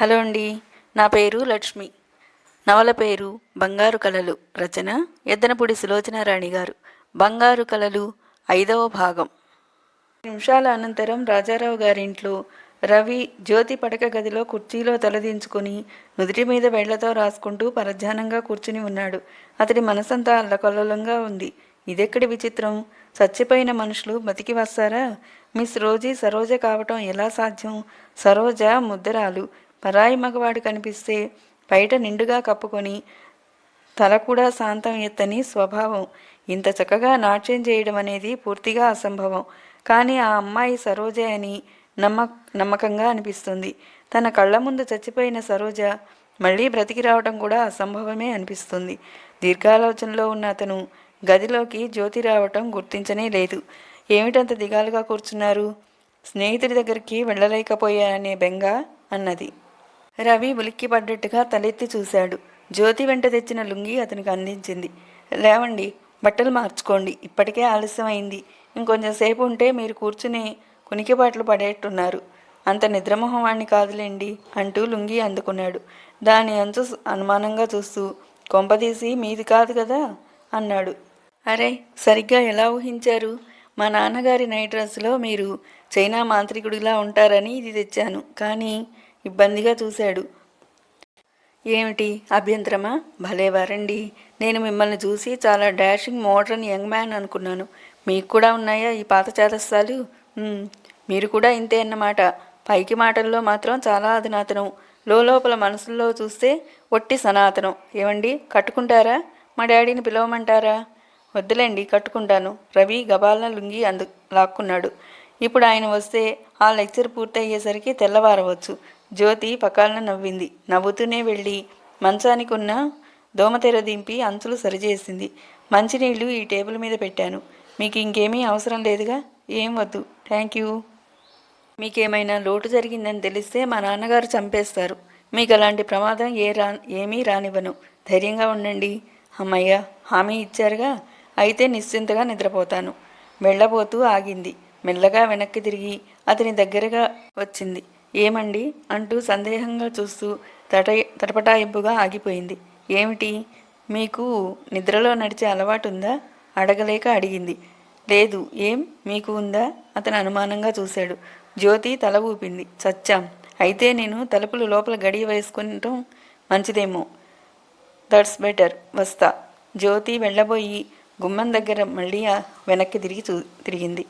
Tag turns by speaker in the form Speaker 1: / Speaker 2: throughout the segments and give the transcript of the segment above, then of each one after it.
Speaker 1: Hello అండి నా పేరు లక్ష్మి. నవల పేరు బంగారు కళలు రచన ఎద్దనపూడి సులోచనారాణి గారు. బంగారు కళలు ఐదవ భాగం. నిమిషాల అనంతరం రాజారావు గారింట్లో రవి జ్యోతి పడక గదిలో కుర్చీలో తలదించుకుని నుదుటి మీద వేళ్ళతో రాసుకుంటూ పరధ్యానంగా కూర్చుని ఉన్నాడు. అతడి మనసంతా అల్లకొల్లలంగా ఉంది. ఇదెక్కడి విచిత్రం? చచ్చిపోయిన మనుషులు బతికి వస్తారా? మిస్ రోజీ సరోజ కావటం ఎలా సాధ్యం? సరోజ ముద్దరాలు. పరాయి మగవాడు కనిపిస్తే బయట నిండుగా కప్పుకొని తల కూడా శాంతం ఎత్తని స్వభావం. ఇంత చక్కగా నాట్యం చేయడం అనేది పూర్తిగా అసంభవం. కానీ ఆ అమ్మాయి సరోజే అని నమ్మ నమ్మకంగా అనిపిస్తుంది. తన కళ్ళ ముందు చచ్చిపోయిన సరోజ మళ్ళీ బ్రతికి రావడం కూడా అసంభవమే అనిపిస్తుంది. దీర్ఘాలోచనలో ఉన్న అతను గదిలోకి జ్యోతి రావటం గుర్తించనే లేదు. ఏమిటంత దిగాలుగా కూర్చున్నారు? స్నేహితుడి దగ్గరికి వెళ్ళలేకపోయానే బెంగ అన్నది. రవి ఉలిక్కిపడ్డట్టుగా తలెత్తి చూశాడు. జ్యోతి వెంట తెచ్చిన లుంగి అతనికి అందించింది. లేవండి బట్టలు మార్చుకోండి. ఇప్పటికే ఆలస్యమైంది. ఇంకొంచెం సేపు ఉంటే మీరు కూర్చుని కునికిపాట్లు పడేట్టున్నారు. అంత నిద్రమోహం వాణ్ణి కాదులేండి అంటూ లుంగి అందుకున్నాడు. దాని అంచు అనుమానంగా చూస్తూ కొంపదీసి మీది కాదు కదా? అన్నాడు. అరే సరిగ్గా ఎలా ఊహించారు? మా నాన్నగారి నైట్ డ్రెస్లో మీరు చైనా మాంత్రికుడిలా ఉంటారని ఇది తెచ్చాను. కానీ ఇబ్బందిగా చూశాడు. ఏమిటి? అభ్యంతరమా? భలేవారండి నేను మిమ్మల్ని చూసి చాలా డాషింగ్ మోడర్న్ యంగ్ మ్యాన్ అనుకున్నాను. మీకు కూడా ఉన్నాయా ఈ పాత చేతస్థాలు మీరు కూడా ఇంతే అన్నమాట. పైకి మాటల్లో మాత్రం చాలా అధునాతనం. లోపల మనసుల్లో చూస్తే ఒట్టి సనాతనం. ఏమండి? కట్టుకుంటారా? మా డాడీని పిలవమంటారా? వద్దులేండి కట్టుకుంటాను. రవి గబాలన లుంగి అందు లాక్కున్నాడు. ఇప్పుడు ఆయన వస్తే ఆ లెక్చర్ పూర్తయ్యేసరికి తెల్లవారవచ్చు. జ్యోతి పకాలను నవ్వింది. నవ్వుతూనే వెళ్ళి మంచానికి ఉన్న దోమతెర దింపి అంచులు సరిచేసింది. మంచినీళ్ళు ఈ టేబుల్ మీద పెట్టాను. మీకు ఇంకేమీ అవసరం లేదుగా? ఏం వద్దు. Thank you. మీకేమైనా లోటు జరిగిందని తెలిస్తే మా నాన్నగారు చంపేస్తారు. మీకు అలాంటి ప్రమాదం ఏ రా ఏమీ రానివ్వను. ధైర్యంగా ఉండండి. అమ్మయ్య హామీ ఇచ్చారుగా? అయితే నిశ్చింతగా నిద్రపోతాను. వెళ్ళబోతూ ఆగింది. మెల్లగా వెనక్కి తిరిగి అతని దగ్గరగా వచ్చింది. ఏమండి? అంటూ సందేహంగా చూస్తూ తట తటపటాయింపుగా ఆగిపోయింది. ఏమిటి? మీకు నిద్రలో నడిచే అలవాటు ఉందా అడగలేక అడిగింది. లేదు. ఏం? మీకు ఉందా? అతను అనుమానంగా చూశాడు. జ్యోతి తల ఊపింది. చచ్చాం. అయితే నేను తలుపులు లోపల గడియ వేసుకుంటాం మంచిదేమో. That's better. వస్తా. జ్యోతి వెళ్ళబోయి గుమ్మం దగ్గర మళ్ళీ వెనక్కి తిరిగి చూ తిరిగింది.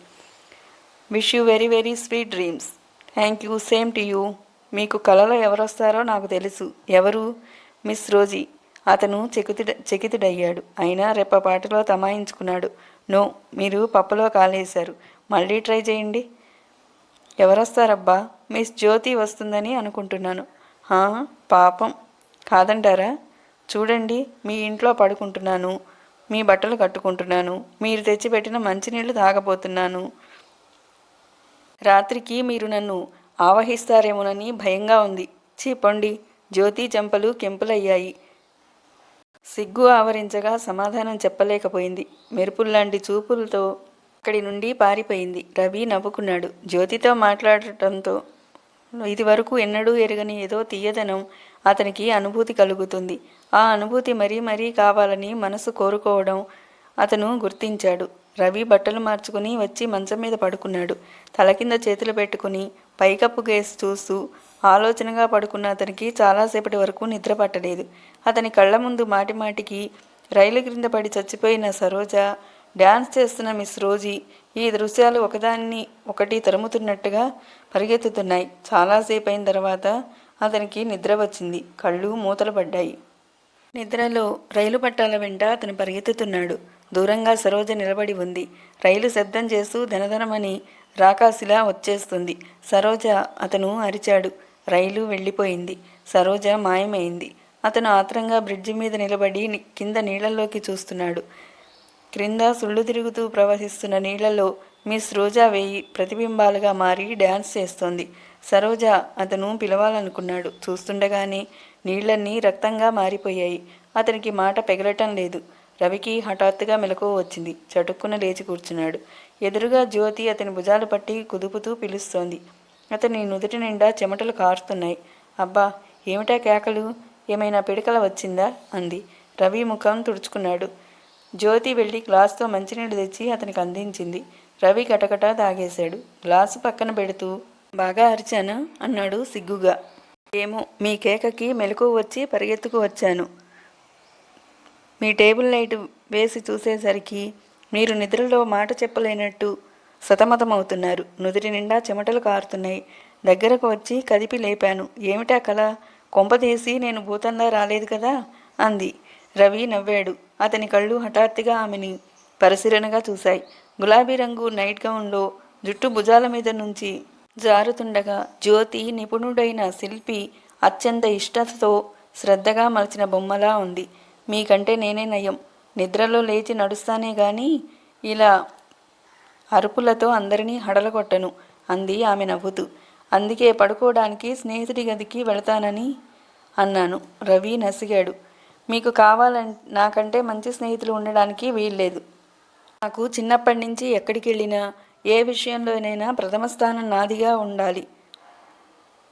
Speaker 1: Wish you very very sweet dreams. Thank you same to you మీకు కలలో ఎవరొస్తారో నాకు తెలుసు. ఎవరు? Miss Rosie. అతను చెకితుడ చెకితుడయ్యాడు. అయినా రెప్పపాటులో తమాయించుకున్నాడు. నో మీరు పప్పులో కాలేశారు. మళ్ళీ ట్రై చేయండి. ఎవరొస్తారబ్బా? మిస్ జ్యోతి వస్తుందని అనుకుంటున్నాను. పాపం. కాదంటారా? చూడండి మీ ఇంట్లో పడుకుంటున్నాను. మీ బట్టలు కట్టుకుంటున్నాను. మీరు తెచ్చిపెట్టిన మంచినీళ్ళు తాగబోతున్నాను. రాత్రికి మీరు నన్ను ఆవహిస్తారేమోనని భయంగా ఉంది. చీపండి జ్యోతి చెంపలు కెంపులయ్యాయి. సిగ్గు ఆవరించగా సమాధానం చెప్పలేకపోయింది. మెరుపుల్లాంటి చూపులతో అక్కడి నుండి పారిపోయింది. రవి నవ్వుకున్నాడు. జ్యోతితో మాట్లాడటంతో ఇదివరకు ఎన్నడూ ఎరగని ఏదో తీయదనం అతనికి అనుభూతి కలుగుతుంది. ఆ అనుభూతి మరీ మరీ కావాలని మనసు కోరుకోవడం అతను గుర్తించాడు. రవి బట్టలు మార్చుకుని వచ్చి మంచం మీద పడుకున్నాడు. తల కింద చేతులు పెట్టుకుని పైకప్పు గేసి చూస్తూ ఆలోచనగా పడుకున్న అతనికి చాలాసేపటి వరకు నిద్ర పట్టలేదు. అతని కళ్ళ ముందు మాటిమాటికి రైలు క్రింద పడి చచ్చిపోయిన సరోజ డ్యాన్స్ చేస్తున్న మిస్ రోజీ ఈ దృశ్యాలు ఒకదాన్ని ఒకటి తరుముతున్నట్టుగా పరిగెత్తుతున్నాయి. చాలాసేపు అయిన తర్వాత అతనికి నిద్ర వచ్చింది. కళ్ళు మూతలు పడ్డాయి. నిద్రలో రైలు పట్టాల వెంట అతను పరిగెత్తుతున్నాడు. దూరంగా సరోజ నిలబడి ఉంది. రైలు శబ్దం చేస్తూ ధనధనమని రాకాశిలా వచ్చేస్తుంది. సరోజ అతను అరిచాడు. రైలు వెళ్ళిపోయింది. సరోజ మాయమైంది. అతను ఆత్రంగా బ్రిడ్జి మీద నిలబడి కింద నీళ్ళల్లోకి చూస్తున్నాడు. క్రింద సుళ్ళు తిరుగుతూ ప్రవహిస్తున్న నీళ్ళలో మిస్ రోజా వేయి ప్రతిబింబాలుగా మారి డ్యాన్స్ చేస్తోంది. సరోజ అతను పిలవాలనుకున్నాడు. చూస్తుండగానే నీళ్ళన్నీ రక్తంగా మారిపోయాయి. అతనికి మాట పెగలటం లేదు. రవికి హఠాత్తుగా మెలకువ వచ్చింది. చటుక్కున లేచి కూర్చున్నాడు. ఎదురుగా జ్యోతి అతని భుజాలు పట్టి కుదుపుతూ పిలుస్తోంది. అతని నుదుటి నిండా చెమటలు కారుతున్నాయి. అబ్బా ఏమిటా కేకలు? ఏమైనా పిడకల వచ్చిందా? అంది. రవి ముఖం తుడుచుకున్నాడు. జ్యోతి వెళ్ళి గ్లాసుతో మంచినీళ్ళు తెచ్చి అతనికి అందించింది. రవి గటగట తాగేశాడు. గ్లాసు పక్కన పెడుతూ బాగా అరిచాను? అన్నాడు సిగ్గుగా. ఏమో మీ కేకకి మెలకు వచ్చి పరిగెత్తుకు వచ్చాను. మీ టేబుల్ లైట్ వేసి చూసేసరికి మీరు నిద్రలో మాట చెప్పలేనట్టు సతమతమవుతున్నారు. నుదిరి నిండా చెమటలు కారుతున్నాయి. దగ్గరకు వచ్చి కదిపి లేపాను. ఏమిటా కల? కొంపదీసి నేను భూతంలా రాలేదు కదా? అంది. రవి నవ్వాడు. అతని కళ్ళు హఠాత్తుగా ఆమెని పరిశీలనగా చూశాయి. గులాబీ రంగు నైట్ గౌన్లో జుట్టు భుజాల మీద నుంచి జారుతుండగా జ్యోతి నిపుణుడైన శిల్పి అత్యంత ఇష్టతతో శ్రద్ధగా మలిచిన బొమ్మలా ఉంది. మీకంటే నేనే నయం. నిద్రలో లేచి నడుస్తానే గాని ఇలా అరుపులతో అందరినీ హడలగొట్టను అంది ఆమె నవ్వుతూ. అందుకే పడుకోవడానికి స్నేహితుడి గదికి వెళతానని అన్నాను. రవి నసిగాడు. మీకు కావాలం నాకంటే మంచి స్నేహితులు ఉండడానికి వీల్లేదు. నాకు చిన్నప్పటి నుంచి ఎక్కడికి వెళ్ళినా ఏ విషయంలోనైనా ప్రథమ స్థానం నాదిగా ఉండాలి.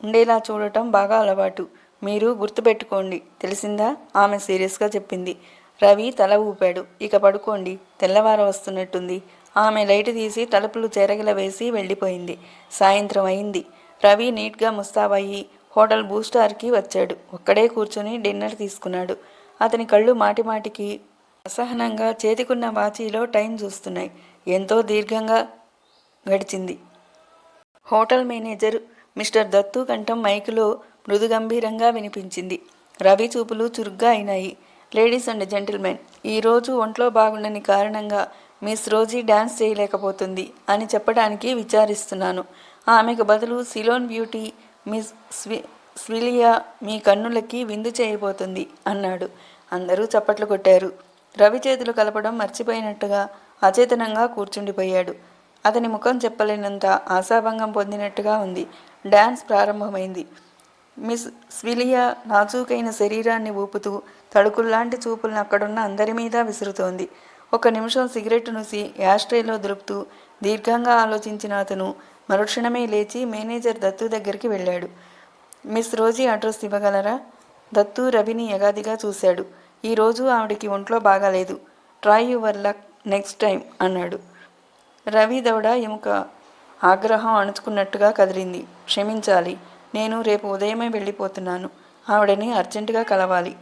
Speaker 1: ఉండేలా చూడటం బాగా అలవాటు. మీరు గుర్తుపెట్టుకోండి. తెలిసిందా? ఆమె సీరియస్గా చెప్పింది. రవి తల ఊపాడు. ఇక పడుకోండి. తెల్లవార వస్తున్నట్టుంది. ఆమె లైట్ తీసి తలుపులు చెరగల వేసి వెళ్ళిపోయింది. సాయంత్రం అయింది. రవి నీట్గా ముస్తాబయ్యి హోటల్ బూస్టార్కి వచ్చాడు. ఒక్కడే కూర్చొని డిన్నర్ తీసుకున్నాడు. అతని కళ్ళు మాటిమాటికి అసహనంగా చేతికున్న వాచీలో టైం చూస్తున్నాయి. ఎంతో దీర్ఘంగా గడిచింది. హోటల్ మేనేజర్ మిస్టర్ దత్తు కంఠం మైకులో మృదుగంభీరంగా వినిపించింది. రవి చూపులు చురుగ్గా అయినాయి. లేడీస్ అండ్ జెంటిల్మెన్ ఈరోజు ఒంట్లో బాగుండని కారణంగా మిస్ రోజీ డ్యాన్స్ చేయలేకపోతుంది అని చెప్పడానికి విచారిస్తున్నాను. ఆమెకు బదులు సిలోన్ బ్యూటీ మిస్ స్వి స్విలియా మీ కన్నులకి విందు చేయబోతుంది అన్నాడు. అందరూ చప్పట్లు కొట్టారు. రవి చేతులు కలపడం మర్చిపోయినట్టుగా అచేతనంగా కూర్చుండిపోయాడు. అతని ముఖం చెప్పలేనంత ఆశాభంగం పొందినట్టుగా ఉంది. డ్యాన్స్ ప్రారంభమైంది. మిస్ స్విలియా నాజూకైన శరీరాన్ని ఊపుతూ తడుకుల్లాంటి చూపులను అక్కడున్న అందరి మీద విసురుతోంది. ఒక నిమిషం సిగరెట్ నుసి యాస్ట్రేలో దులుపుతూ దీర్ఘంగా ఆలోచించిన అతను మరుక్షణమే లేచి మేనేజర్ దత్తు దగ్గరికి వెళ్ళాడు. మిస్ రోజీ అడ్రస్ ఇవ్వగలరా? దత్తు రవిని యగాదిగా చూశాడు. ఈరోజు ఆవిడికి ఒంట్లో బాగాలేదు. Try your luck next time అన్నాడు. రవి దవడ ఎముక ఆగ్రహం అణుచుకున్నట్టుగా కదిలింది. క్షమించాలి. నేను రేపు ఉదయమే వెళ్ళిపోతున్నాను. ఆవిడని అర్జెంటుగా కలవాలి.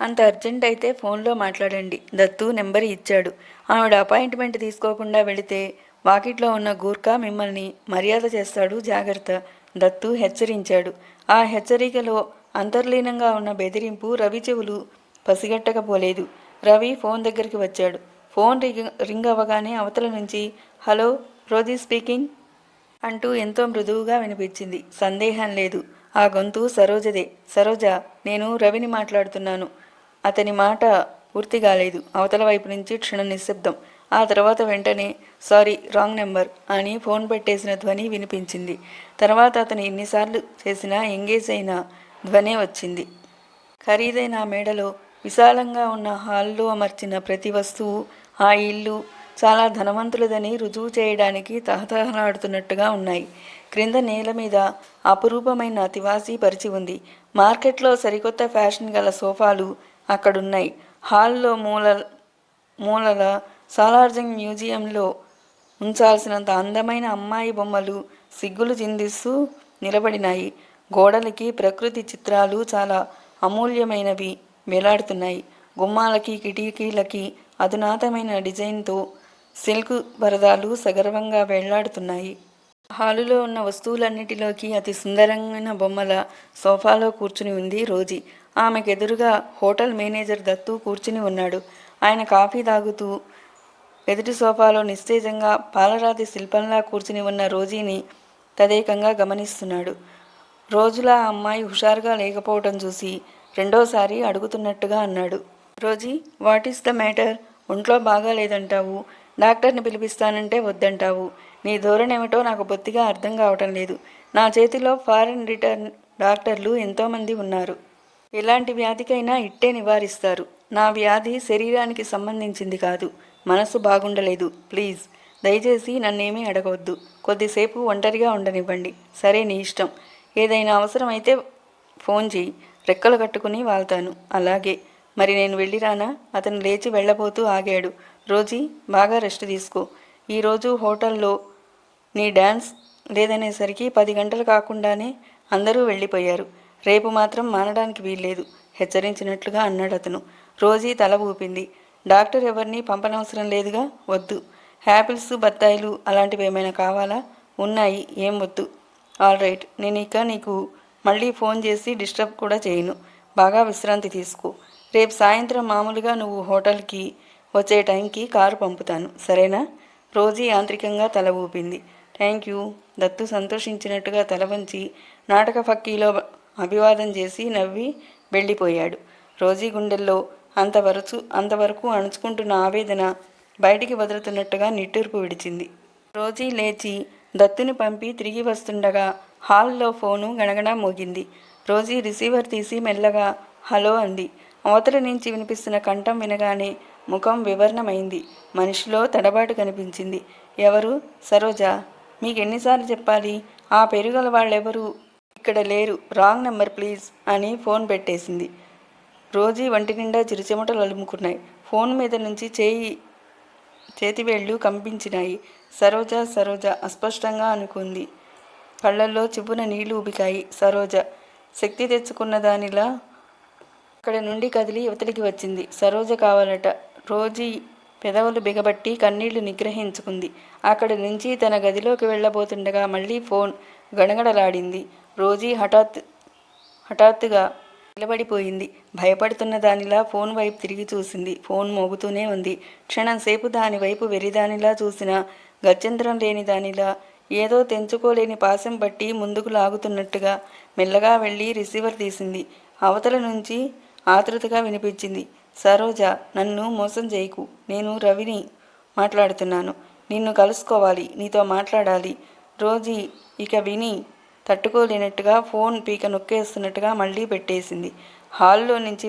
Speaker 1: అంత అర్జెంట్ అయితే ఫోన్లో మాట్లాడండి. దత్తు నెంబర్ ఇచ్చాడు. ఆవిడ అపాయింట్మెంట్ తీసుకోకుండా వెళితే వాకిట్లో ఉన్న గూర్ఖా మిమ్మల్ని మర్యాద చేస్తాడు జాగ్రత్త. దత్తు హెచ్చరించాడు. ఆ హెచ్చరికలో అంతర్లీనంగా ఉన్న బెదిరింపు రవి చెవులు పసిగట్టకపోలేదు. రవి ఫోన్ దగ్గరికి వచ్చాడు. ఫోన్ రింగ్ రింగ్ అవ్వగానే అవతల నుంచి హలో రోజీ స్పీకింగ్. అంటూ ఎంతో మృదువుగా వినిపించింది. సందేహం లేదు. ఆ గొంతు సరోజదే. సరోజ నేను రవిని మాట్లాడుతున్నాను. అతని మాట పూర్తి కాలేదు. అవతల వైపు నుంచి క్షణ నిశ్శబ్దం. ఆ తర్వాత వెంటనే సారీ రాంగ్ నెంబర్ అని ఫోన్ పెట్టేసిన ధ్వని వినిపించింది. తర్వాత అతను ఎన్నిసార్లు చేసినా ఎంగేజ్ అయిన ధ్వనే వచ్చింది. ఖరీదైన ఆ మేడలో విశాలంగా ఉన్న హాల్లో అమర్చిన ప్రతి వస్తువు ఆ ఇల్లు చాలా ధనవంతులదని రుజువు చేయడానికి తహతహలాడుతున్నట్టుగా ఉన్నాయి. క్రింద నేల మీద అపురూపమైన తివాసీ పరిచి ఉంది. మార్కెట్లో సరికొత్త ఫ్యాషన్ గల సోఫాలు అక్కడున్నాయి. హాల్లో మూల మూలల సాలార్జంగ్ మ్యూజియంలో ఉంచాల్సినంత అందమైన అమ్మాయి బొమ్మలు సిగ్గులు చిందిస్తూ నిలబడినాయి. గోడలకి ప్రకృతి చిత్రాలు చాలా అమూల్యమైనవి వేలాడుతున్నాయి. గుమ్మాలకి కిటికీలకి అధునాతమైన డిజైన్తో సిల్క్ పరదాలు సగర్వంగా వెళ్ళాడుతున్నాయి. హాలులో ఉన్న వస్తువులన్నిటిలోకి అతి సుందరమైన బొమ్మల సోఫాలో కూర్చుని ఉంది రోజీ. ఆమెకు ఎదురుగా హోటల్ మేనేజర్ దత్తు కూర్చుని ఉన్నాడు. ఆయన కాఫీ తాగుతూ ఎదుటి సోఫాలో నిస్తేజంగా పాలరాతి శిల్పంలా కూర్చుని ఉన్న రోజీని తదేకంగా గమనిస్తున్నాడు. రోజులా ఆ అమ్మాయి హుషారుగా లేకపోవటం చూసి రెండోసారి అడుగుతున్నట్టుగా అన్నాడు. Rosie what is the matter? ఒంట్లో బాగాలేదంటావు. డాక్టర్ని పిలిపిస్తానంటే వద్దంటావు. నీ ధోరణి ఏమిటో నాకు బొత్తిగా అర్థం కావటం లేదు. నా చేతిలో ఫారెన్ రిటర్న్ డాక్టర్లు ఎంతోమంది ఉన్నారు. ఎలాంటి వ్యాధికైనా ఇట్టే నివారిస్తారు. నా వ్యాధి శరీరానికి సంబంధించింది కాదు. మనసు బాగుండలేదు. ప్లీజ్ దయచేసి నన్నేమీ అడగవద్దు. కొద్దిసేపు ఒంటరిగా ఉండనివ్వండి. సరే నీ ఇష్టం. ఏదైనా అవసరమైతే ఫోన్ చేయి. రెక్కలు కట్టుకుని వాళ్తాను. అలాగే. మరి నేను వెళ్ళిరానా? అతను లేచి వెళ్ళబోతూ ఆగాడు. రోజీ బాగా రెస్ట్ తీసుకో. ఈరోజు హోటల్లో నీ డ్యాన్స్ లేదనేసరికి పది గంటలు కాకుండానే అందరూ వెళ్ళిపోయారు. రేపు మాత్రం మానడానికి వీల్లేదు హెచ్చరించినట్లుగా అన్నాడు అతను. రోజీ తల ఊపింది. డాక్టర్ ఎవరిని పంపనవసరం లేదుగా వద్దు. యాపిల్స్ బత్తాయిలు అలాంటివి ఏమైనా కావాలా? ఉన్నాయి ఏం వద్దు. ఆల్ రైట్ నేను ఇక నీకు మళ్ళీ ఫోన్ చేసి డిస్టర్బ్ కూడా చేయను. బాగా విశ్రాంతి తీసుకో. రేపు సాయంత్రం మామూలుగా నువ్వు హోటల్కి వచ్చే టైంకి కారు పంపుతాను. సరేనా? రోజీ యాంత్రికంగా తల ఊపింది. Thank you. దత్తు సంతోషించినట్టుగా తల వంచి నాటక ఫక్కీలో అభివాదం చేసి నవ్వి వెళ్ళిపోయాడు. రోజీ గుండెల్లో అంతవరచు అంతవరకు అణుచుకుంటున్న ఆవేదన బయటికి వదులుతున్నట్టుగా నిట్టూర్పు విడిచింది. రోజీ లేచి దత్తుని పంపి తిరిగి వస్తుండగా హాల్లో ఫోను గణగణ మోగింది. రోజీ రిసీవర్ తీసి మెల్లగా హలో అంది. అవతల నుంచి వినిపిస్తున్న కంఠం వినగానే ముఖం వివరణమైంది. మనిషిలో తడబాటు కనిపించింది. ఎవరు? సరోజ. మీకు ఎన్నిసార్లు చెప్పాలి? ఆ పెరుగల వాళ్ళెవరు? ఇక్కడ లేరు. రాంగ్ నెంబర్ ప్లీజ్ అని ఫోన్ పెట్టేసింది. రోజీ వంటి నిండా చిరుచెమటలు అలుముకున్నాయి. ఫోన్ మీద నుంచి చేయి చేతివేళ్ళు కంపించినాయి. సరోజ సరోజ అస్పష్టంగా అనుకుంది. కళ్ళల్లో చిప్పున నీళ్ళు ఉబికాయి సరోజ శక్తి తెచ్చుకున్న దానిలా అక్కడ నుండి కదిలి యువతలికి వచ్చింది. సరోజ కావాలట. రోజీ పెదవులు బిగబట్టి కన్నీళ్ళు నిగ్రహించుకుంది. అక్కడి నుంచి తన గదిలోకి వెళ్ళబోతుండగా మళ్ళీ ఫోన్ గడగడలాడింది రోజీ హఠాత్ హఠాత్తుగా నిలబడిపోయింది. భయపడుతున్న దానిలా ఫోన్ వైపు తిరిగి చూసింది. ఫోన్ మోగుతూనే ఉంది. క్షణం సేపు దాని వైపు వెరిదానిలా చూసిన గత్యంతరం లేని దానిలా ఏదో తెంచుకోలేని పాశం బట్టి ముందుకు లాగుతున్నట్టుగా మెల్లగా వెళ్ళి రిసీవర్ తీసింది. అవతల నుంచి ఆతృతగా వినిపించింది. సరోజ నన్ను మోసం చేయకు. నేను రవిని మాట్లాడుతున్నాను. నిన్ను కలుసుకోవాలి. నీతో మాట్లాడాలి. రోజీ ఇక విని తట్టుకోలేనట్టుగా ఫోన్ పీక నొక్కేస్తున్నట్టుగా మళ్ళీ పెట్టేసింది. హాల్లో నుంచి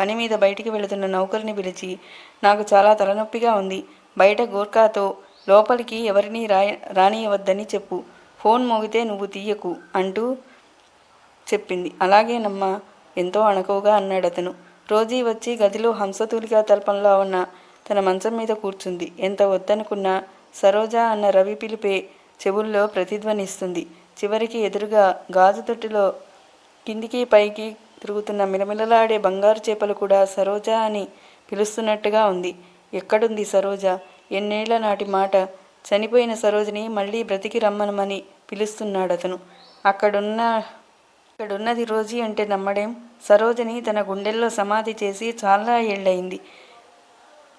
Speaker 1: పని మీద బయటికి వెళుతున్న నౌకర్ని పిలిచి నాకు చాలా తలనొప్పిగా ఉంది. బయట గోర్ఖాతో లోపలికి ఎవరిని రాయ రానియవద్దని చెప్పు. ఫోన్ మోగితే నువ్వు తీయకు అంటూ చెప్పింది. అలాగేనమ్మా ఎంతో అణకువగా అన్నాడు అతను రోజీ వచ్చి గదిలో హంసతూలిగా తల్పంలో ఉన్న తన మంచం మీద కూర్చుంది. ఎంత వద్దనుకున్నా సరోజా అన్న రవి పిలిపే చెవుల్లో ప్రతిధ్వనిస్తుంది. చివరికి ఎదురుగా గాజు తొట్టిలో కిందికి పైకి తిరుగుతున్న మిలమిలలాడే బంగారు చేపలు కూడా సరోజ అని పిలుస్తున్నట్టుగా ఉంది. ఎక్కడుంది సరోజ? ఎన్నేళ్ళ నాటి మాట. చనిపోయిన సరోజని మళ్ళీ బ్రతికి రమ్మనమని పిలుస్తున్నాడు అతను అక్కడున్న ఇక్కడున్నది రోజీ అంటే నమ్మడేం? సరోజని తన గుండెల్లో సమాధి చేసి చాలా ఏళ్ళయింది.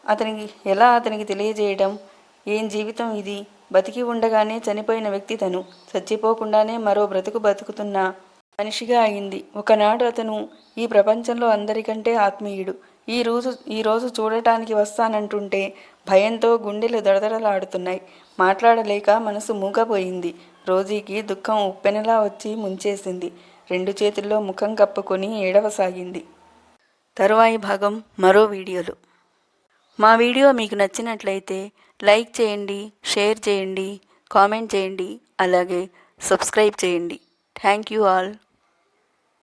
Speaker 1: అతనికి ఎలా అతనికి తెలియజేయడం? ఏం జీవితం ఇది? బతికి ఉండగానే చనిపోయిన వ్యక్తి తను. చచ్చిపోకుండానే మరో బ్రతుకు బతుకుతున్న మనిషిగా అయింది. ఒకనాడు అతను ఈ ప్రపంచంలో అందరికంటే ఆత్మీయుడు. ఈ రోజు ఈ రోజు చూడటానికి వస్తానంటుంటే భయంతో గుండెలు దడదడలాడుతున్నాయి. మాట్లాడలేక మనసు మూగపోయింది. రోజీకి దుఃఖం ఉప్పెనలా వచ్చి ముంచేసింది. రెండు చేతుల్లో ముఖం కప్పుకొని ఏడవసాగింది. తరువాయి భాగం మరో వీడియోలో. మా వీడియో మీకు నచ్చినట్లయితే లైక్ చేయండి షేర్ చేయండి కామెంట్ చేయండి అలాగే సబ్స్క్రైబ్ చేయండి. Thank you all.